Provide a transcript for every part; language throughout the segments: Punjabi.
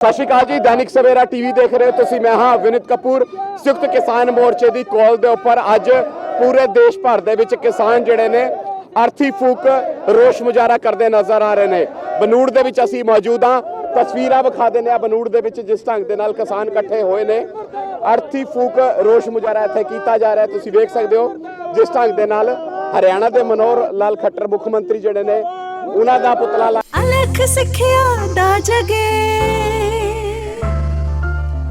ਸਤਿ ਸ਼੍ਰੀ ਅਕਾਲ ਜੀ, ਦੈਨਿਕ ਸਵੇਰਾ ਟੀਵੀ ਦੇਖ ਰਹੇ ਹੋ ਤੁਸੀਂ। ਮੈਂ ਹਾਂ ਵਿਨਿਤ ਕਪੂਰ। ਸੰਯੁਕਤ ਕਿਸਾਨ ਮੋਰਚੇ ਦੀ ਕਾਲ ਦੇ ਉੱਪਰ ਅੱਜ ਪੂਰੇ ਦੇਸ਼ ਭਰ ਦੇ ਵਿੱਚ ਕਿਸਾਨ ਜਿਹੜੇ ਨੇ, ਅਰਥੀ ਫੂਕ ਰੋਸ਼ ਮੁਜ਼ਾਹਰਾ ਕਰਦੇ ਨਜ਼ਰ ਆ ਰਹੇ ਨੇ। ਬਨੂੜ ਦੇ ਵਿੱਚ ਅਸੀਂ ਮੌਜੂਦ ਹਾਂ। ਤਸਵੀਰਾਂ ਵਿਖਾ ਦਿੰਦੇ ਆ ਬਨੂੜ ਦੇ ਵਿੱਚ, ਜਿਸ ਢੰਗ ਦੇ ਨਾਲ ਕਿਸਾਨ ਇਕੱਠੇ ਹੋਏ ਨੇ। ਅਰਥੀ ਫੂਕ ਰੋਸ਼ ਮੁਜ਼ਾਹਰਾ ਇੱਥੇ ਕੀਤਾ ਜਾ ਰਿਹਾ ਤੁਸੀਂ ਵੇਖ ਸਕਦੇ ਹੋ, ਜਿਸ ਢੰਗ ਦੇ ਨਾਲ ਹਰਿਆਣਾ ਦੇ ਮਨੋਹਰ ਲਾਲ ਖੱਟਰ ਮੁੱਖ ਮੰਤਰੀ ਜਿਹੜੇ ਨੇ, ਉਹਨਾਂ ਦਾ ਪੁਤਲਾ ਲਾ ਅਲਖ ਸਿੱਖਿਆ ਦਾ ਜਗੇ।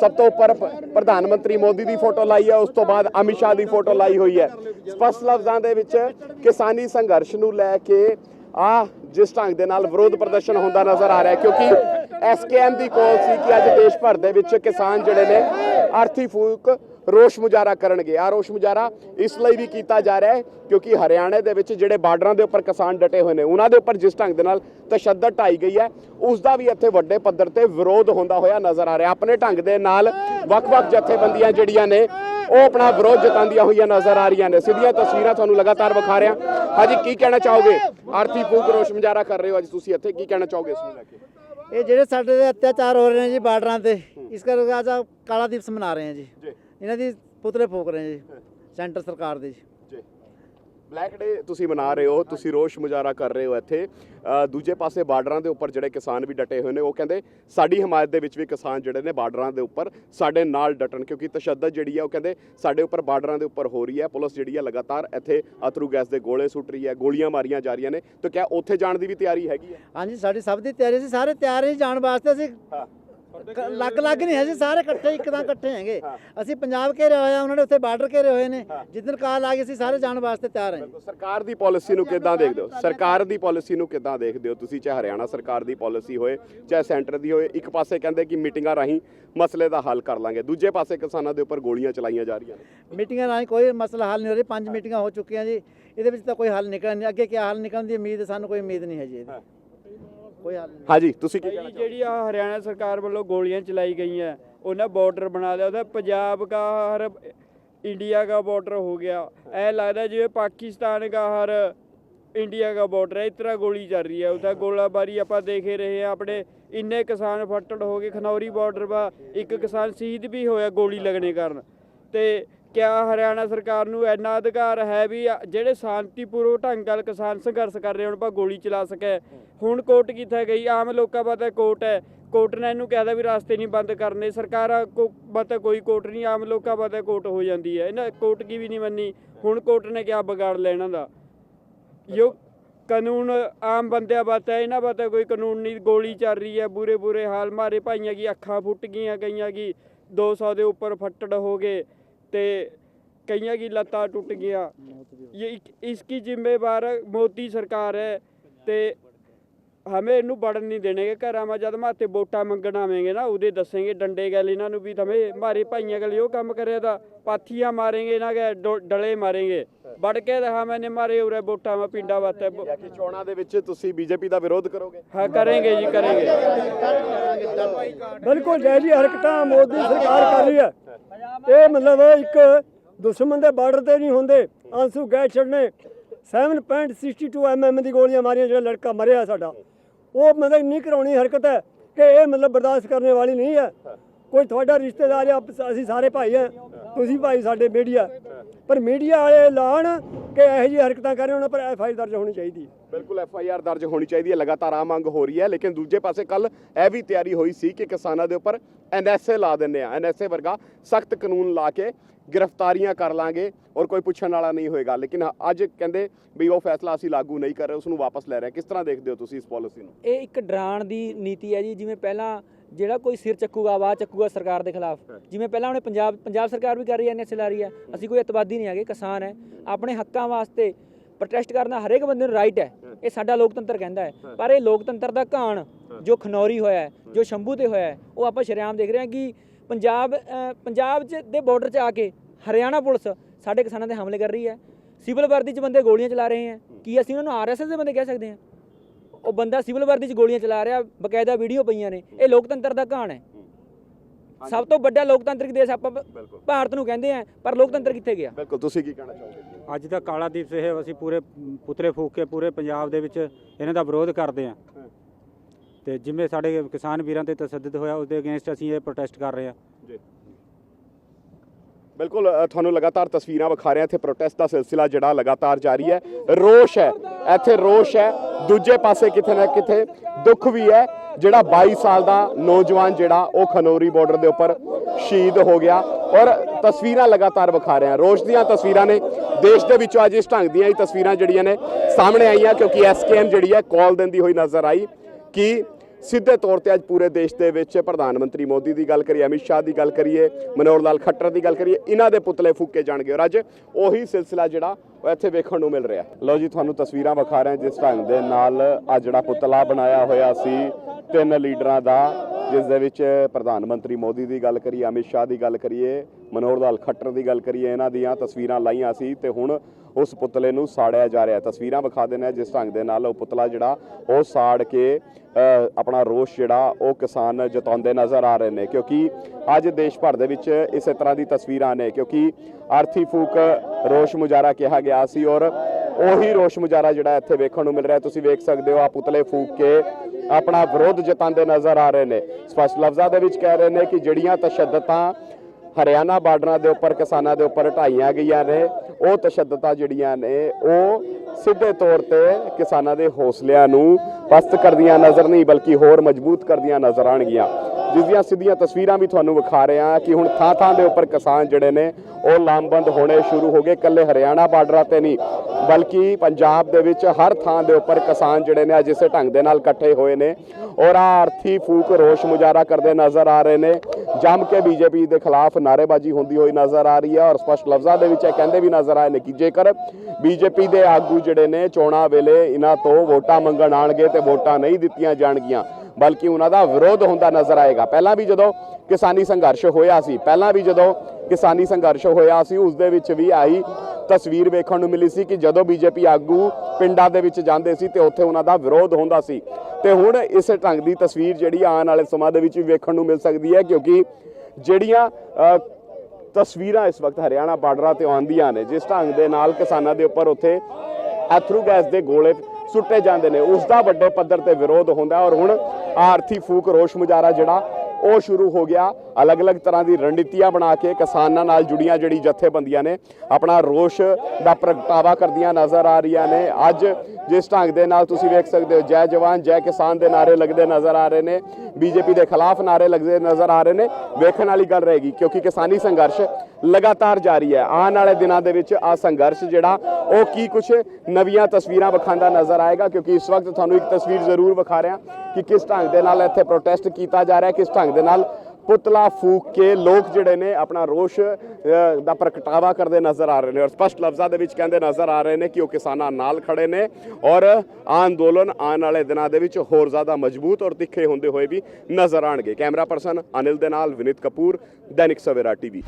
ਸਭ ਤੋਂ ਉੱਪਰ ਪ੍ਰਧਾਨ ਮੰਤਰੀ ਮੋਦੀ ਦੀ ਫੋਟੋ ਲਾਈ ਹੈ, ਉਸ ਤੋਂ ਬਾਅਦ ਅਮਿਤ ਸ਼ਾਹ ਦੀ ਫੋਟੋ ਲਾਈ ਹੋਈ ਹੈ। ਸਪਸ਼ਟ ਲਫ਼ਜ਼ਾਂ ਦੇ ਵਿੱਚ ਕਿਸਾਨੀ ਸੰਘਰਸ਼ ਨੂੰ ਲੈ ਕੇ ਆ ਜਿਸ ਢੰਗ ਦੇ ਨਾਲ ਵਿਰੋਧ ਪ੍ਰਦਰਸ਼ਨ ਹੁੰਦਾ ਨਜ਼ਰ ਆ ਰਿਹਾ ਹੈ, ਕਿਉਂਕਿ ਐਸਕੇਐਮ ਦੀ ਕੋਲ ਸੀ ਕਿ ਅੱਜ ਦੇਸ਼ ਭਰ ਦੇ ਵਿੱਚ ਕਿਸਾਨ ਜਿਹੜੇ ਨੇ, ਆਰਥੀ ਫੂਕ ਰੋਸ਼ ਮੁਜ਼ਾਹਰਾ ਕਰਨਗੇ। ਆ ਰੋਸ਼ ਮੁਜ਼ਾਹਰਾ ਇਸ ਲਈ ਵੀ ਕੀਤਾ ਜਾ ਰਿਹਾ ਹੈ ਕਿਉਂਕਿ ਹਰਿਆਣੇ ਦੇ ਵਿੱਚ ਜਿਹੜੇ ਬਾਰਡਰਾਂ ਦੇ ਉੱਪਰ ਕਿਸਾਨ ਡਟੇ ਹੋਏ ਨੇ ਉਹਨਾਂ ਦੇ ਉੱਪਰ ਜਿਸ ਢੰਗ ਦੇ ਨਾਲ ਤਸ਼ੱਦਦ ਢਾਈ ਗਈ ਹੈ ਉਸ ਦਾ ਵੀ ਇੱਥੇ ਵੱਡੇ ਪੱਧਰ ਤੇ ਵਿਰੋਧ ਹੁੰਦਾ ਹੋਇਆ ਨਜ਼ਰ ਆ ਰਿਹਾ। ਆਪਣੇ ਢੰਗ ਦੇ ਨਾਲ ਵੱਖ-ਵੱਖ ਜਥੇਬੰਦੀਆਂ ਜਿਹੜੀਆਂ ਨੇ ਉਹ ਆਪਣਾ ਵਿਰੋਧ ਜਤਾਉਂਦੀਆਂ ਹੋਈਆਂ ਨਜ਼ਰ ਆ ਰਹੀਆਂ ਨੇ। ਸਿੱਧੀਆਂ ਤਸਵੀਰਾਂ ਤੁਹਾਨੂੰ ਲਗਾਤਾਰ ਵਿਖਾ ਰਿਹਾ। ਹਾਂਜੀ ਕੀ ਕਹਿਣਾ ਚਾਹੋਗੇ? ਆਰਥੀ ਫੂਕ ਰੋਸ਼ ਮੁਜ਼ਾਹਰਾ ਕਰ ਰਹੇ ਹੋ ਅੱਜ ਤੁਸੀਂ ਇੱਥੇ। ਕੀ ਕਹਿਣਾ ਚਾਹੋਗੇ ਇਸ ਨੂੰ ਲੈ ਕੇ? ਇਹ ਜਿਹੜੇ ਸਾਡੇ ਤੇ ਅਤਿਆਚਾਰ ਹੋ ਰਹੇ ਨੇ ਜੀ ਬਾਰਡਰਾਂ ਤੇ ਇਸ ਕਰਕੇ ਅੱਜ ਕਾਲਾ ਦਿਵਸ ਮਨਾ ਰਹੇ ਹਾਂ ਜੀ। ਇਹਨਾਂ ਦੀ ਪੁਤਲੇ ਫੂਕ ਰਹੇ ਜੀ ਸੈਂਟਰ ਸਰਕਾਰ ਦੇ ਜੀ। ਬਲੈਕ ਡੇ ਤੁਸੀਂ ਮਨਾ ਰਹੇ ਹੋ ਤੁਸੀਂ ਰੋਸ਼ ਮੁਜ਼ਾਹਰਾ ਕਰ ਰਹੇ ਹੋ ਇੱਥੇ। ਦੂਜੇ ਪਾਸੇ ਬਾਰਡਰਾਂ ਦੇ ਉੱਪਰ ਜਿਹੜੇ ਕਿਸਾਨ ਵੀ ਡਟੇ ਹੋਏ ਨੇ ਉਹ ਕਹਿੰਦੇ ਸਾਡੀ ਹਮਾਇਤ ਦੇ ਵਿੱਚ ਵੀ ਕਿਸਾਨ ਜਿਹੜੇ ਨੇ ਬਾਰਡਰਾਂ ਦੇ ਉੱਪਰ ਸਾਡੇ ਨਾਲ ਡਟਣ ਕਿਉਂਕਿ ਤਸ਼ੱਦਦ ਜਿਹੜੀ ਹੈ ਉਹ ਕਹਿੰਦੇ ਸਾਡੇ ਉੱਪਰ ਬਾਰਡਰਾਂ ਦੇ ਉੱਪਰ ਹੋ ਰਹੀ ਹੈ ਪੁਲਿਸ ਜਿਹੜੀ ਹੈ ਲਗਾਤਾਰ ਇੱਥੇ ਅਥਰੂ ਗੈਸ ਦੇ ਗੋਲੇ ਸੁੱਟ ਰਹੀ ਹੈ ਗੋਲੀਆਂ ਮਾਰੀਆਂ ਜਾ ਰਹੀਆਂ ਨੇ। ਤਾਂ ਕਿਆ ਉੱਥੇ ਜਾਣ ਦੀ ਵੀ ਤਿਆਰੀ ਹੈਗੀ ਹੈ ਹਾਂਜੀ ਸਾਡੀ ਸਭ ਦੀ ਤਿਆਰੀ ਸੀ ਸਾਰੇ ਤਿਆਰ ਹੀ ਜਾਣ ਵਾਸਤੇ ਅਸੀਂ ਲੱਗ ਲੱਗ ਨਹੀਂ ਹੈ ਜੀ ਸਾਰੇ ਇਕੱਠੇ ਇੱਕਦਮ ਇਕੱਠੇ ਹੈਗੇ। ਅਸੀਂ ਪੰਜਾਬ ਘੇਰੇ ਹੋਇਆ ਉਹਨਾਂ ਨੇ ਉੱਥੇ ਬਾਰਡਰ ਘੇਰੇ ਹੋਏ ਨੇ। ਜਿੱਦਨ ਕਾਲ ਆ ਗਈ ਅਸੀਂ ਸਾਰੇ ਜਾਣ ਵਾਸਤੇ ਤਿਆਰ ਹਾਂ ਸਰਕਾਰ ਦੀ ਪਾਲਿਸੀ ਨੂੰ ਕਿੱਦਾਂ ਦੇਖਦੇ ਹੋ? ਸਰਕਾਰ ਦੀ ਪਾਲਿਸੀ ਨੂੰ ਕਿੱਦਾਂ ਦੇਖਦੇ ਹੋ ਤੁਸੀਂ ਚਾਹੇ ਹਰਿਆਣਾ ਸਰਕਾਰ ਦੀ ਪਾਲਿਸੀ ਹੋਏ ਚਾਹੇ ਸੈਂਟਰ ਦੀ ਹੋਏ ਇੱਕ ਪਾਸੇ ਕਹਿੰਦੇ ਕਿ ਮੀਟਿੰਗਾਂ ਰਾਹੀਂ ਮਸਲੇ ਦਾ ਹੱਲ ਕਰ ਲਾਂਗੇ ਦੂਜੇ ਪਾਸੇ ਕਿਸਾਨਾਂ ਦੇ ਉੱਪਰ ਗੋਲੀਆਂ ਚਲਾਈਆਂ ਜਾ ਰਹੀਆਂ ਨੇ। ਮੀਟਿੰਗਾਂ ਰਾਹੀਂ ਕੋਈ ਮਸਲਾ ਹੱਲ ਨਹੀਂ ਹੋ ਰਿਹਾ ਪੰਜ ਮੀਟਿੰਗਾਂ ਹੋ ਚੁੱਕੀਆਂ ਜੀ। ਇਹਦੇ ਵਿੱਚ ਤਾਂ ਕੋਈ ਹੱਲ ਨਿਕਲ ਨਹੀਂ ਅੱਗੇ ਕੀ ਹੱਲ ਨਿਕਲਣ ਦੀ ਉਮੀਦ ਸਾਨੂੰ ਕੋਈ ਉਮੀਦ ਨਹੀਂ ਹੈ ਜੀ ਇਹਦੀ ਕੋਈ ਹੱਲ ਨਹੀਂ। ਹਾਂਜੀ ਤੁਸੀਂ ਕੀ ਕਹਿਣਾ ਜਿਹੜੀ ਆ ਹਰਿਆਣਾ ਸਰਕਾਰ ਵੱਲੋਂ ਗੋਲੀਆਂ ਚਲਾਈ ਗਈਆਂ ਉਹਨਾਂ ਬਾਰਡਰ ਬਣਾ ਲਿਆ ਉਹਦਾ ਪੰਜਾਬ ਦਾ ਹਰ ਇੰਡੀਆ ਦਾ ਬਾਰਡਰ ਹੋ ਗਿਆ। ਐ ਲੱਗਦਾ ਜਿਵੇਂ ਪਾਕਿਸਤਾਨ ਦਾ ਹਰ ਇੰਡੀਆ ਦਾ ਬਾਰਡਰ ਹੈ ਇਸ ਤਰ੍ਹਾਂ ਗੋਲੀ ਚੱਲ ਰਹੀ ਹੈ ਉਹਦਾ ਗੋਲਾਬਾਰੀ ਆਪਾਂ ਦੇਖੇ ਰਹੇ ਆ ਆਪਣੇ ਇੰਨੇ ਕਿਸਾਨ ਫੱਟੜ ਹੋ ਗਏ ਖਨੌਰੀ ਬਾਰਡਰ ਵਾ ਇੱਕ ਕਿਸਾਨ ਸ਼ਹੀਦ ਵੀ ਹੋਇਆ ਗੋਲੀ ਲੱਗਣੇ ਕਾਰਨ। ਤੇ ਕਿਆ ਹਰਿਆਣਾ ਸਰਕਾਰ ਨੂੰ ਇੰਨਾ ਅਧਿਕਾਰ ਹੈ ਵੀ ਜਿਹੜੇ ਸ਼ਾਂਤੀਪੂਰਵਕ ਢੰਗ ਨਾਲ ਕਿਸਾਨ ਸੰਘਰਸ਼ ਕਰ ਰਹੇ ਹੁਣ ਆਪਾਂ ਗੋਲੀ ਚਲਾ ਸਕੇ। ਹੁਣ ਕੋਰਟ ਕਿੱਥੇ ਗਈ ਆਮ ਲੋਕਾਂ ਪਤਾ ਕੋਰਟ ਹੈ। ਕੋਰਟ ਨੇ ਇਹਨੂੰ ਕਹਿਦਾ ਵੀ ਰਾਸਤੇ ਨਹੀਂ ਬੰਦ ਕਰਨੇ, ਸਰਕਾਰਾਂ ਕੋ ਪਤਾ ਕੋਈ ਕੋਰਟ ਨਹੀਂ, ਆਮ ਲੋਕਾਂ ਪਤਾ ਕੋਰਟ ਹੋ ਜਾਂਦੀ ਹੈ। ਇਹਨਾਂ ਕੋਰਟ ਕੀ ਵੀ ਨਹੀਂ ਮੰਨੀ, ਹੁਣ ਕੋਰਟ ਨੇ ਕਿਆ ਵਿਗਾੜ ਲੈਣਾ ਦਾ। ਯੋ ਕਾਨੂੰਨ ਆਮ ਬੰਦਿਆਂ ਬਾਤ ਹੈ, ਇਹਨਾਂ ਬਾਤ ਕੋਈ ਕਾਨੂੰਨ ਨਹੀਂ, ਗੋਲੀ ਚੱਲ ਰਹੀ ਹੈ, ਬੁਰੇ ਬੁਰੇ ਹਾਲ ਮਾਰੇ, ਭਾਈਆਂ ਕੀ ਅੱਖਾਂ ਫੁੱਟ ਗਈਆਂ, ਕਈਆਂ ਕੀ 200 ਦੇ ਉੱਪਰ ਫੱਟੜ ਹੋ ਗਏ। ਤੇ कईयों की लत्ता टूट गया ये इसकी जिम्मेवार मोदी सरकार है तो हमें इनू बढ़न नहीं देने के घर में जब माते वोटा मंगन आवेंगे ना उदे दसेंगे डंडे गल इन्हों भी हमें मारे भाइयों गल यो काम करे था पाथियाँ मारेंगे इन्हों के डले मारेंगे ਵੜ ਕੇ ਦਿਖਾ ਮੈਨੇ ਮਾਰੇ ਉਰੇ ਵੋਟਾਂ ਮੈਂ ਪਿੰਡਾ ਵਾਸਤੇ ਕਿ ਚੋਣਾਂ ਦੇ ਵਿੱਚ ਤੁਸੀਂ ਬੀਜੇਪੀ ਦਾ ਵਿਰੋਧ ਕਰੋਗੇ ਹਾਂ ਕਰਾਂਗੇ ਜੀ ਕਰਾਂਗੇ ਬਿਲਕੁਲ ਜੈ ਜੀ ਹਰਕਤਾਂ ਮੋਦੀ ਸਰਕਾਰ ਕਰ ਰਹੀ ਹੈ ਇਹ ਮਤਲਬ ਇੱਕ ਦੁਸ਼ਮਣ ਦੇ ਬਾਰਡਰ ਤੇ ਨਹੀਂ ਹੁੰਦੇ ਆਂਸੂ ਗੈਸ ਛੱਡਨੇ 7.62 ਐਮਐਮ ਦੀ ਗੋਲੀਆਂ ਮਾਰੀਆਂ, ਜਿਹੜਾ ਲੜਕਾ ਮਰਿਆ ਸਾਡਾ। ਉਹ ਮਤਲਬ ਨਹੀਂ ਕਰਾਉਣੀ ਹਰਕਤ ਹੈ ਕਿ ਇਹ ਮਤਲਬ ਬਰਦਾਸ਼ਤ ਕਰਨ ਵਾਲੀ ਨਹੀਂ ਹੈ। ਕੋਈ ਤੁਹਾਡਾ ਰਿਸ਼ਤੇਦਾਰ ਆਪ- ਅਸੀਂ ਸਾਰੇ ਭਾਈ ਹਾਂ ਤੁਸੀਂ ਭਾਈ ਸਾਡੇ ਮੀਡੀਆ। ਪਰ ਮੀਡੀਆ ਵਾਲੇ ਐਲਾਨ ਕਿ ਇਹੋ ਜਿਹੀ ਹਰਕਤਾਂ ਕਰ ਰਹੇ ਉਹਨਾਂ ਪਰ ਐਫ ਆਈ ਦਰਜ ਹੋਣੀ ਚਾਹੀਦੀ ਹੈ। ਬਿਲਕੁਲ ਐਫ ਆਈ ਆਰ ਦਰਜ ਹੋਣੀ ਚਾਹੀਦੀ ਹੈ। ਲਗਾਤਾਰ ਆ ਮੰਗ ਹੋ ਰਹੀ ਹੈ ਲੇਕਿਨ ਦੂਜੇ ਪਾਸੇ ਕੱਲ ਇਹ ਵੀ ਤਿਆਰੀ ਹੋਈ ਸੀ ਕਿ ਕਿਸਾਨਾਂ ਦੇ ਉੱਪਰ ਐਨਐਸਏ ਲਾ ਦਿੰਦੇ ਆ। ਐਨਐਸਏ ਵਰਗਾ ਸਖਤ ਕਾਨੂੰਨ ਲਾ ਕੇ ਗ੍ਰਿਫਤਾਰੀਆਂ ਕਰ ਲਾਂਗੇ ਔਰ ਕੋਈ ਪੁੱਛਣ ਵਾਲਾ ਨਹੀਂ ਹੋਏਗਾ। ਲੇਕਿਨ ਅੱਜ ਕਹਿੰਦੇ ਵੀ ਉਹ ਫੈਸਲਾ ਅਸੀਂ ਲਾਗੂ ਨਹੀਂ ਕਰ ਰਹੇ ਉਸ ਨੂੰ ਵਾਪਸ ਲੈ ਰਹੇ। ਕਿਸ ਤਰ੍ਹਾਂ ਦੇਖਦੇ ਹੋ ਤੁਸੀਂ ਇਸ ਪਾਲਿਸੀ ਨੂੰ? ਇਹ ਇੱਕ ਡਰਾਣ ਦੀ ਨੀਤੀ ਹੈ ਜੀ। ਜਿਵੇਂ ਪਹਿਲਾਂ ਜਿਹੜਾ ਕੋਈ ਸਿਰ ਚੱਕੂਗਾ ਆਵਾਜ਼ ਚੱਕੂਗਾ ਸਰਕਾਰ ਦੇ ਖਿਲਾਫ। ਜਿਵੇਂ ਪਹਿਲਾਂ ਉਹਨੇ ਪੰਜਾਬ ਪੰਜਾਬ ਸਰਕਾਰ ਵੀ ਕਰ ਰਹੀ ਹੈ ਐਨਐਸਏ ਲਾ ਰਹੀ ਹੈ। ਅਸੀਂ ਕੋਈ ਅਤਵਾਦੀ ਨਹੀਂ ਹੈਗੇ ਕਿਸਾਨ ਹੈ। ਆਪਣੇ ਹੱਕਾਂ ਵਾਸਤੇ ਪ੍ਰੋਟੈਸਟ ਕਰਨਾ ਹਰੇਕ ਬੰਦੇ ਨੂੰ ਰਾਈਟ ਹੈ। ਇਹ ਸਾਡਾ ਲੋਕਤੰਤਰ ਕਹਿੰਦਾ ਹੈ। ਪਰ ਇਹ ਲੋਕਤੰਤਰ ਦਾ ਘਾਣ ਜੋ ਖਨੌਰੀ ਹੋਇਆ ਜੋ ਸ਼ੰਭੂ ਤੇ ਹੋਇਆ ਉਹ ਆਪਾਂ ਸ਼ਰੇਆਮ ਦੇਖ ਰਹੇ ਹਾਂ ਕਿ ਪੰਜਾਬ ਪੰਜਾਬ 'ਚ ਦੇ ਬਾਰਡਰ 'ਚ ਆ ਕੇ ਹਰਿਆਣਾ ਪੁਲਿਸ ਸਾਡੇ ਕਿਸਾਨਾਂ ਤੇ ਹਮਲੇ ਕਰ ਰਹੀ ਹੈ। ਸਿਵਲ ਵਰਦੀ 'ਚ ਬੰਦੇ ਗੋਲੀਆਂ ਚਲਾ ਰਹੇ ਹੈ। ਕੀ ਅਸੀਂ ਉਹਨਾਂ ਨੂੰ ਆਰਐਸਐਸ ਦੇ ਬੰਦੇ ਕਹਿ ਸਕਦੇ ਹਾਂ? ਉਹ ਬੰਦਾ ਸਿਵਲ ਵਰਦੀ 'ਚ ਗੋਲੀਆਂ ਚਲਾ ਰਿਹਾ ਬਕਾਇਦਾ ਵੀਡੀਓ ਪਈਆਂ ਨੇ। ਇਹ ਲੋਕਤੰਤਰ ਦਾ ਕਹਾਣ ਹੈ। ਸਭ ਤੋਂ ਵੱਡਾ ਲੋਕਤੰਤਰਿਕ ਦੇਸ਼ ਆਪਾਂ ਭਾਰਤ ਨੂੰ ਕਹਿੰਦੇ ਆ ਪਰ ਲੋਕਤੰਤਰ ਕਿੱਥੇ ਗਿਆ? ਬਿਲਕੁਲ ਤੁਸੀਂ ਕੀ ਕਹਿਣਾ ਚਾਹੋਗੇ ਅੱਜ ਦਾ ਕਾਲਾ ਦਿਵਸ ਇਹ ਅਸੀਂ ਪੂਰੇ ਪੁਤਲੇ ਫੂਕ ਕੇ ਪੂਰੇ ਪੰਜਾਬ ਦੇ ਵਿੱਚ ਇਹਨਾਂ ਦਾ ਵਿਰੋਧ ਕਰਦੇ ਹਾਂ। ਤੇ ਜਿਵੇਂ ਸਾਡੇ ਕਿਸਾਨ ਵੀਰਾਂ ਤੇ ਤਸੱਦਦ ਹੋਇਆ ਉਸ ਦੇ ਅਗੇਂਸਟ ਅਸੀਂ ਇਹ ਪ੍ਰੋਟੈਸਟ ਕਰ ਰਹੇ ਹਾਂ ਬਿਲਕੁਲ ਤੁਹਾਨੂੰ ਲਗਾਤਾਰ ਤਸਵੀਰਾਂ ਵਿਖਾ ਰਹੇ ਹਾਂ ਇੱਥੇ ਪ੍ਰੋਟੈਸਟ ਦਾ ਸਿਲਸਿਲਾ ਜਿਹੜਾ ਲਗਾਤਾਰ ਜਾਰੀ ਹੈ। ਰੋਸ਼ ਹੈ ਇੱਥੇ ਰੋਸ਼ ਹੈ। ਦੂਜੇ ਪਾਸੇ ਕਿਤੇ ਨਾ ਕਿਤੇ ਦੁੱਖ ਵੀ ਹੈ। ਜਿਹੜਾ 22 ਸਾਲ ਦਾ ਨੌਜਵਾਨ ਜਿਹੜਾ, ਉਹ ਖਨੌਰੀ ਬਾਰਡਰ ਦੇ ਉੱਪਰ ਸ਼ਹੀਦ ਹੋ ਗਿਆ ਔਰ ਤਸਵੀਰਾਂ ਲਗਾਤਾਰ ਵਿਖਾ ਰਹੇ। ਹਾਂ ਰੋਸ਼ ਦੀਆਂ ਤਸਵੀਰਾਂ ਨੇ ਦੇਸ਼ ਦੇ ਵਿੱਚੋਂ ਅੱਜ ਇਸ ਢੰਗ ਦੀਆਂ ਹੀ ਤਸਵੀਰਾਂ ਜਿਹੜੀਆਂ ਨੇ ਸਾਹਮਣੇ ਆਈਆਂ, ਕਿਉਂਕਿ ਐਸਕੇਐਮ ਜਿਹੜੀ ਹੈ ਕਾਲ ਦਿੰਦੀ ਹੋਈ ਨਜ਼ਰ ਆਈ ਕਿ ਸਿੱਧੇ ਤੌਰ ਤੇ ਅੱਜ ਪੂਰੇ ਦੇਸ਼ ਦੇ ਵਿੱਚ ਪ੍ਰਧਾਨ ਮੰਤਰੀ ਮੋਦੀ ਦੀ ਗੱਲ ਕਰੀਏ, ਅਮਿਤ ਸ਼ਾਹ ਦੀ ਗੱਲ ਕਰੀਏ, ਮਨੋਹਰ ਲਾਲ ਖੱਟਰ ਦੀ ਗੱਲ ਕਰੀਏ, ਇਹਨਾਂ ਦੇ ਪੁਤਲੇ ਫੂਕੇ ਜਾਣਗੇ। ਔਰ ਅੱਜ ਉਹੀ ਸਿਲਸਿਲਾ ਜਿਹੜਾ ਉਹ ਇੱਥੇ ਵੇਖਣ ਨੂੰ ਮਿਲ ਰਿਹਾ। ਲਓ ਜੀ, ਤੁਹਾਨੂੰ ਤਸਵੀਰਾਂ ਵਿਖਾ ਰਹੇ, ਜਿਸ ਢੰਗ ਦੇ ਨਾਲ ਆ ਜਿਹੜਾ ਪੁਤਲਾ ਬਣਾਇਆ ਹੋਇਆ ਸੀ, ਤਿੰਨ ਲੀਡਰਾਂ ਦਾ। ਜਿਸ ਦੇ ਵਿੱਚ ਪ੍ਰਧਾਨ ਮੰਤਰੀ ਮੋਦੀ ਦੀ ਗੱਲ ਕਰੀਏ, ਅਮਿਤ ਸ਼ਾਹ ਦੀ ਗੱਲ ਕਰੀਏ, ਮਨੋਹਰ ਲਾਲ ਖੱਟਰ ਦੀ ਗੱਲ ਕਰੀਏ, ਇਹਨਾਂ ਦੀਆਂ ਤਸਵੀਰਾਂ ਲਾਈਆਂ ਸੀ ਤੇ ਹੁਣ ਉਸ ਪੁਤਲੇ ਨੂੰ ਸਾੜਿਆ ਜਾ ਰਿਹਾ ਤਸਵੀਰਾਂ ਵਿਖਾ ਦਿੰਦੇ ਹਾਂ, ਜਿਸ ਢੰਗ ਦੇ ਨਾਲ ਉਹ ਪੁਤਲਾ ਜਿਹੜਾ, ਉਹ ਸਾੜ ਕੇ ਆਪਣਾ ਰੋਸ਼ ਜਿਹੜਾ, ਉਹ ਕਿਸਾਨ ਜਤਾਉਂਦੇ ਨਜ਼ਰ ਆ ਰਹੇ ਨੇ। ਕਿਉਂਕਿ ਅੱਜ ਦੇਸ਼ ਭਰ ਦੇ ਵਿੱਚ ਇਸੇ ਤਰ੍ਹਾਂ ਦੀ ਤਸਵੀਰਾਂ ਨੇ, ਕਿਉਂਕਿ ਆਰਥੀ ਫੂਕ ਰੋਸ਼ ਮੁਜ਼ਾਹਰਾ ਕਿਹਾ ਗਿਆ ਸੀ ਔਰ ਉਹੀ ਰੋਸ਼ ਮੁਜ਼ਾਹਰਾ ਜਿਹੜਾ ਇੱਥੇ ਵੇਖਣ ਨੂੰ ਮਿਲ ਰਿਹਾ ਤੁਸੀਂ ਵੇਖ ਸਕਦੇ ਹੋ ਆ ਪੁਤਲੇ ਫੂਕ ਕੇ ਆਪਣਾ ਵਿਰੋਧ ਜਤਾਉਂਦੇ ਨਜ਼ਰ ਆ ਰਹੇ ਨੇ। ਸਪਸ਼ਟ ਲਫ਼ਜ਼ਾਂ ਦੇ ਵਿੱਚ ਕਹਿ ਰਹੇ ਨੇ ਕਿ ਜਿਹੜੀਆਂ ਤਸ਼ੱਦਦਾਂ ਹਰਿਆਣਾ ਬਾਰਡਰਾਂ ਦੇ ਉੱਪਰ, ਕਿਸਾਨਾਂ ਦੇ ਉੱਪਰ ਢਾਈਆਂ ਗਈਆਂ ਨੇ, ਉਹ ਤਸ਼ੱਦਦਾਂ ਜਿਹੜੀਆਂ ਨੇ, ਉਹ ਸਿੱਧੇ ਤੌਰ ਤੇ ਕਿਸਾਨਾਂ ਦੇ ਹੌਸਲਿਆਂ ਨੂੰ ਪਸਤ ਕਰਦੀਆਂ ਨਜ਼ਰ ਨਹੀਂ, ਬਲਕਿ ਹੋਰ ਮਜ਼ਬੂਤ ਕਰਦੀਆਂ ਨਜ਼ਰ ਆਣਗੀਆਂ ਜਿਸ ਦੀਆਂ ਸਿੱਧੀਆਂ ਤਸਵੀਰਾਂ ਵੀ ਤੁਹਾਨੂੰ ਵਿਖਾ ਰਹੇ ਹਾਂ ਕਿ ਹੁਣ ਥਾਂ ਥਾਂ ਦੇ ਉੱਪਰ ਕਿਸਾਨ ਜਿਹੜੇ ਨੇ, ਉਹ ਲਾਮਬੰਦ ਹੋਣੇ ਸ਼ੁਰੂ ਹੋ ਗਏ। ਇਕੱਲੇ ਹਰਿਆਣਾ ਬਾਰਡਰਾਂ ਤੇ ਨਹੀਂ ਬਲਕਿ ਪੰਜਾਬ ਦੇ ਵਿੱਚ ਹਰ ਥਾਂ ਦੇ ਉੱਪਰ ਕਿਸਾਨ ਜਿਹੜੇ ਨੇ ਅੱਜ ਇਸੇ ਢੰਗ ਦੇ ਨਾਲ ਇਕੱਠੇ ਹੋਏ ਨੇ ਔਰ ਆ ਆਰਥੀ ਫੂਕ ਰੋਸ਼ ਮੁਜ਼ਾਹਰਾ ਕਰਦੇ ਨਜ਼ਰ ਆ ਰਹੇ ਨੇ। ਜੰਮ ਕੇ ਬੀਜੇਪੀ ਦੇ ਖਿਲਾਫ ਨਾਅਰੇਬਾਜ਼ੀ ਹੁੰਦੀ ਹੋਈ ਨਜ਼ਰ ਆ ਰਹੀ ਹੈ ਔਰ ਸਪਸ਼ਟ ਲਫ਼ਜ਼ਾਂ ਦੇ ਵਿੱਚ ਇਹ ਕਹਿੰਦੇ ਵੀ ਨਜ਼ਰ ਆਏ ਨੇ ਕਿ ਜੇਕਰ ਬੀਜੇਪੀ ਦੇ ਆਗੂ ਜਿਹੜੇ ਨੇ ਚੋਣਾਂ ਵੇਲੇ ਇਹਨਾਂ ਤੋਂ ਵੋਟਾਂ ਮੰਗਣ ਆਣਗੇ ਤੇ ਵੋਟਾਂ ਨਹੀਂ ਦਿੱਤੀਆਂ ਜਾਣਗੀਆਂ ਬਲਕਿ ਉਹਨਾਂ ਦਾ ਵਿਰੋਧ ਹੁੰਦਾ ਨਜ਼ਰ ਆਏਗਾ। ਪਹਿਲਾਂ ਵੀ ਜਦੋਂ ਕਿਸਾਨੀ ਸੰਘਰਸ਼ ਹੋਇਆ ਸੀ ਪਹਿਲਾਂ ਵੀ ਜਦੋਂ ਕਿਸਾਨੀ ਸੰਘਰਸ਼ ਹੋਇਆ ਸੀ ਉਸ ਦੇ ਵਿੱਚ ਵੀ ਆਈ ਤਸਵੀਰ ਵੇਖਣ ਨੂੰ ਮਿਲੀ ਸੀ ਕਿ ਜਦੋਂ ਬੀਜੇਪੀ ਆਗੂ ਪਿੰਡਾਂ ਦੇ ਵਿੱਚ ਜਾਂਦੇ ਸੀ ਤੇ ਉੱਥੇ ਉਹਨਾਂ ਦਾ ਵਿਰੋਧ ਹੁੰਦਾ ਸੀ। ਤੇ ਹੁਣ ਇਸੇ ਢੰਗ ਦੀ ਤਸਵੀਰ ਜਿਹੜੀ ਆਉਣ ਵਾਲੇ ਸਮਾਂ ਦੇ ਵਿੱਚ ਵੀ ਵੇਖਣ ਨੂੰ ਮਿਲ ਸਕਦੀ ਹੈ ਕਿਉਂਕਿ ਜਿਹੜੀਆਂ ਅ, ਤਸਵੀਰਾਂ ਇਸ ਵਕਤ ਹਰਿਆਣਾ ਬਾਰਡਰਾਂ ਤੇ ਆਉਂਦੀਆਂ ਨੇ ਜਿਸ ਢੰਗ ਦੇ ਨਾਲ ਕਿਸਾਨਾਂ ਦੇ ਉੱਪਰ ਉੱਥੇ ਐਥਰੂ ਗੈਸ ਦੇ ਗੋਲੇ ਸੁੱਟੇ ਜਾਂਦੇ ਨੇ ਉਸ ਦਾ ਵੱਡੇ ਪੱਧਰ ਤੇ ਵਿਰੋਧ ਹੁੰਦਾ ਔਰ ਹੁਣ ਆਰਥੀ ਫੂਕ ਰੋਸ਼ ਮੁਜ਼ਾਹਰਾ ਜਿਹੜਾ ਉਹ ਸ਼ੁਰੂ ਹੋ ਗਿਆ। ਅਲੱਗ-ਅਲੱਗ ਤਰ੍ਹਾਂ ਦੀ ਰਣਨੀਤੀਆਂ ਬਣਾ ਕੇ ਕਿਸਾਨਾਂ ਨਾਲ ਜੁੜੀਆਂ ਜਿਹੜੀ ਜਥੇਬੰਦੀਆਂ ਨੇ, ਆਪਣਾ ਰੋਸ਼ ਦਾ ਪ੍ਰਗਟਾਵਾ ਕਰਦੀਆਂ ਨਜ਼ਰ ਆ ਰਹੀਆਂ ਨੇ। ਅੱਜ ਜਿਸ ਢੰਗ ਦੇ ਨਾਲ ਤੁਸੀਂ ਵੇਖ ਸਕਦੇ ਹੋ, ਜੈ ਜਵਾਨ, ਜੈ ਕਿਸਾਨ ਦੇ ਨਾਰੇ ਲੱਗਦੇ ਨਜ਼ਰ ਆ ਰਹੇ ਨੇ। ਬੀਜੇਪੀ ਦੇ ਖਿਲਾਫ ਨਾਰੇ ਲੱਗਦੇ ਨਜ਼ਰ ਆ ਰਹੇ ਨੇ। ਵੇਖਣ ਵਾਲੀ ਗੱਲ ਰਹੇਗੀ, ਕਿਉਂਕਿ ਕਿਸਾਨੀ ਸੰਘਰਸ਼ ਲਗਾਤਾਰ ਜਾਰੀ ਹੈ। ਆਉਣ ਵਾਲੇ ਦਿਨਾਂ ਦੇ ਵਿੱਚ ਆ ਸੰਘਰਸ਼ ਜਿਹੜਾ, ਉਹ ਕੀ ਕੁਝ ਨਵੀਆਂ ਤਸਵੀਰਾਂ ਵਿਖਾਉਂਦਾ ਨਜ਼ਰ ਆਏਗਾ? ਕਿਉਂਕਿ ਇਸ ਵਕਤ ਤੁਹਾਨੂੰ ਇੱਕ ਤਸਵੀਰ ਜ਼ਰੂਰ ਵਿਖਾ ਰਿਹਾ ਕਿ ਕਿਸ ਢੰਗ ਦੇ ਨਾਲ ਇੱਥੇ ਪ੍ਰੋਟੈਸਟ ਕੀਤਾ ਜਾ ਰਿਹਾ, ਕਿਸ ਢੰਗ ਦੇ ਨਾਲ ਪੁਤਲਾ ਫੂਕ ਕੇ ਲੋਕ ਜਿਹੜੇ ਨੇ ਆਪਣਾ ਰੋਸ਼ ਦਾ ਪ੍ਰਗਟਾਵਾ ਕਰਦੇ ਨਜ਼ਰ ਆ ਰਹੇ ਨੇ ਔਰ ਸਪਸ਼ਟ ਲਫ਼ਜ਼ਾਂ ਦੇ ਵਿੱਚ ਕਹਿੰਦੇ ਨਜ਼ਰ ਆ ਰਹੇ ਨੇ ਕਿ ਉਹ ਕਿਸਾਨਾਂ ਨਾਲ ਖੜੇ ਨੇ ਔਰ ਆਹ ਅੰਦੋਲਨ ਆਉਣ ਵਾਲੇ ਦਿਨਾਂ ਦੇ ਵਿੱਚ ਹੋਰ ਜ਼ਿਆਦਾ ਮਜ਼ਬੂਤ ਔਰ ਤਿੱਖੇ ਹੁੰਦੇ ਹੋਏ ਵੀ ਨਜ਼ਰ ਆਣਗੇ ਕੈਮਰਾ ਪਰਸਨ ਅਨਿਲ ਦੇ ਨਾਲ ਵਿਨੀਤ ਕਪੂਰ, ਦੈਨਿਕ ਸਵੇਰਾ ਟੀਵੀ।